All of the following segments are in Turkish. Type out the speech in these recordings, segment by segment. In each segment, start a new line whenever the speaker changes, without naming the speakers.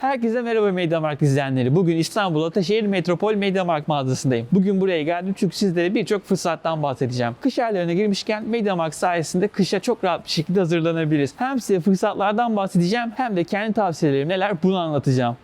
Herkese merhaba Mediamarkt izleyenleri. Bugün İstanbul Ataşehir Metropol Mediamarkt mağazasındayım. Bugün buraya geldim çünkü sizlere birçok fırsattan bahsedeceğim. Kış aylarına girmişken Mediamarkt sayesinde kışa çok rahat bir şekilde hazırlanabiliriz. Hem size fırsatlardan bahsedeceğim hem de kendi tavsiyelerim neler bunu anlatacağım.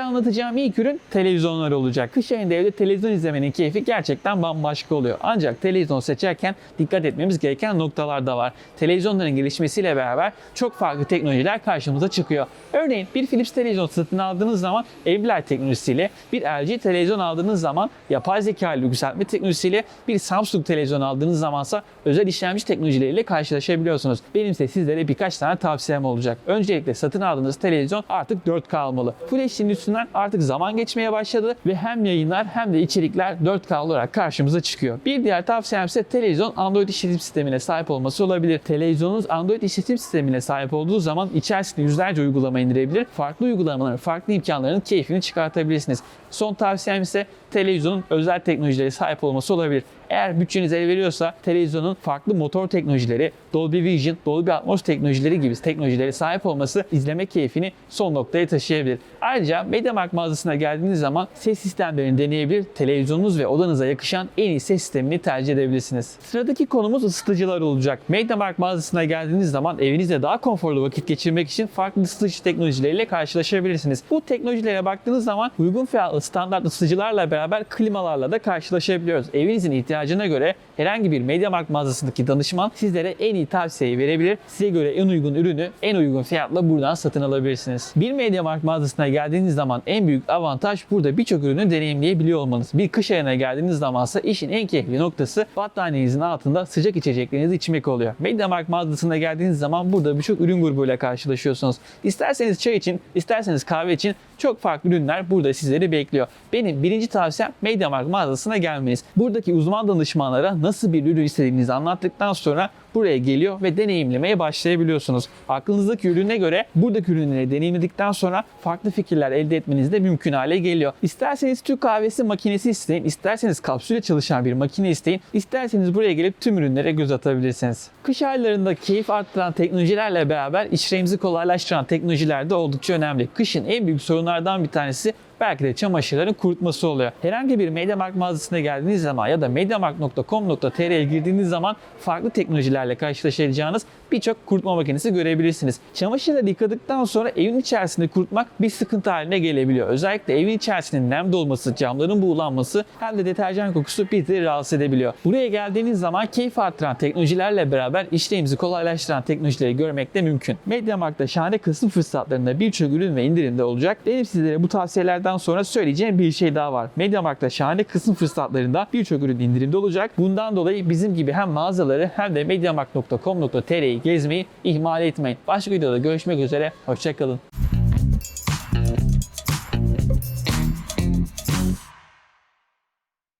Sizlere anlatacağım ilk ürün televizyonlar olacak. Kış ayında evde televizyon izlemenin keyfi gerçekten bambaşka oluyor. Ancak televizyon seçerken dikkat etmemiz gereken noktalar da var. Televizyonların gelişmesiyle beraber çok farklı teknolojiler karşımıza çıkıyor. Örneğin bir Philips televizyon satın aldığınız zaman Ambilight teknolojisiyle, bir LG televizyon aldığınız zaman yapay zeka ile yükseltme teknolojisiyle, bir Samsung televizyon aldığınız zamansa özel işlemci teknolojileriyle karşılaşabiliyorsunuz. Benim ise sizlere birkaç tane tavsiyem olacak. Öncelikle satın aldığınız televizyon artık 4K olmalı. Full HD'nin üstünden artık zaman geçmeye başladı ve hem yayınlar hem de içerikler 4K olarak karşımıza çıkıyor. Bir diğer tavsiyem ise televizyon Android işletim sistemine sahip olması olabilir. Televizyonunuz Android işletim sistemine sahip olduğu zaman içerisinde yüzlerce uygulama indirebilir. Farklı uygulamaların, farklı imkanların keyfini çıkartabilirsiniz. Son tavsiyem ise televizyonun özel teknolojilere sahip olması olabilir. Eğer bütçeniz el veriyorsa televizyonun farklı motor teknolojileri, Dolby Vision, Dolby Atmos teknolojileri gibi teknolojilere sahip olması izleme keyfini son noktaya taşıyabilir. Ayrıca MediaMarkt mağazasına geldiğiniz zaman ses sistemlerini deneyebilir, televizyonunuz ve odanıza yakışan en iyi ses sistemini tercih edebilirsiniz. Sıradaki konumuz ısıtıcılar olacak. MediaMarkt mağazasına geldiğiniz zaman evinizde daha konforlu vakit geçirmek için farklı ısıtıcı teknolojileriyle karşılaşabilirsiniz. Bu teknolojilere baktığınız zaman uygun fiyatlı standart ısıtıcılarla beraber klimalarla da karşılaşabiliyoruz. Evinizin ihtiyacına göre herhangi bir MediaMarkt mağazasındaki danışman sizlere en iyi tavsiyeyi verebilir. Size göre en uygun ürünü en uygun fiyatla buradan satın alabilirsiniz. Bir MediaMarkt mağazasına geldiğiniz zaman en büyük avantaj burada birçok ürünü deneyimleyebiliyor olmanız. Bir kış ayına geldiğiniz zamansa işin en keyifli noktası battaniyenizin altında sıcak içeceklerinizi içmek oluyor. MediaMarkt mağazasına geldiğiniz zaman burada birçok ürün grubuyla karşılaşıyorsunuz. İsterseniz çay için, isterseniz kahve için çok farklı ürünler burada sizleri bekliyor. Benim birinci tavsiyem MediaMarkt mağazasına gelmeniz. Buradaki uzman danışmanlara nasıl bir ürün istediğinizi anlattıktan sonra buraya geliyor ve deneyimlemeye başlayabiliyorsunuz. Aklınızdaki ürüne göre buradaki ürünleri deneyimledikten sonra farklı fikirler elde etmeniz de mümkün hale geliyor. İsterseniz Türk kahvesi makinesi isteyin, isterseniz kapsüle çalışan bir makine isteyin, isterseniz buraya gelip tüm ürünlere göz atabilirsiniz. Kış aylarında keyif arttıran teknolojilerle beraber işlerimizi kolaylaştıran teknolojiler de oldukça önemli. Kışın en büyük sorunlardan bir tanesi belki de çamaşırların kurutması oluyor. Herhangi bir MediaMarkt mağazasına geldiğiniz zaman ya da mediamarkt.com.tr'ye girdiğiniz zaman farklı teknolojilerle karşılaşacağınız birçok kurutma makinesi görebilirsiniz. Çamaşırları yıkadıktan sonra evin içerisinde kurutmak bir sıkıntı haline gelebiliyor. Özellikle evin içerisinin nem dolması, camların buğulanması hem de deterjan kokusu bizleri rahatsız edebiliyor. Buraya geldiğiniz zaman keyif arttıran teknolojilerle beraber işlerimizi kolaylaştıran teknolojileri görmek de mümkün. MediaMarkt'ta şahane kısım fırsatlarında birçok ürün ve indirimde olacak. Benim sizlere bu tavsiyelerden sonra söyleyeceğim bir şey daha var. MediaMarkt'ta şahane kısım fırsatlarında birçok ürün indirimde olacak. Bundan dolayı bizim gibi hem mağazaları hem de mediamarkt.com.tr'yi gezmeyi ihmal etmeyin. Başka videoda görüşmek üzere. Hoşçakalın.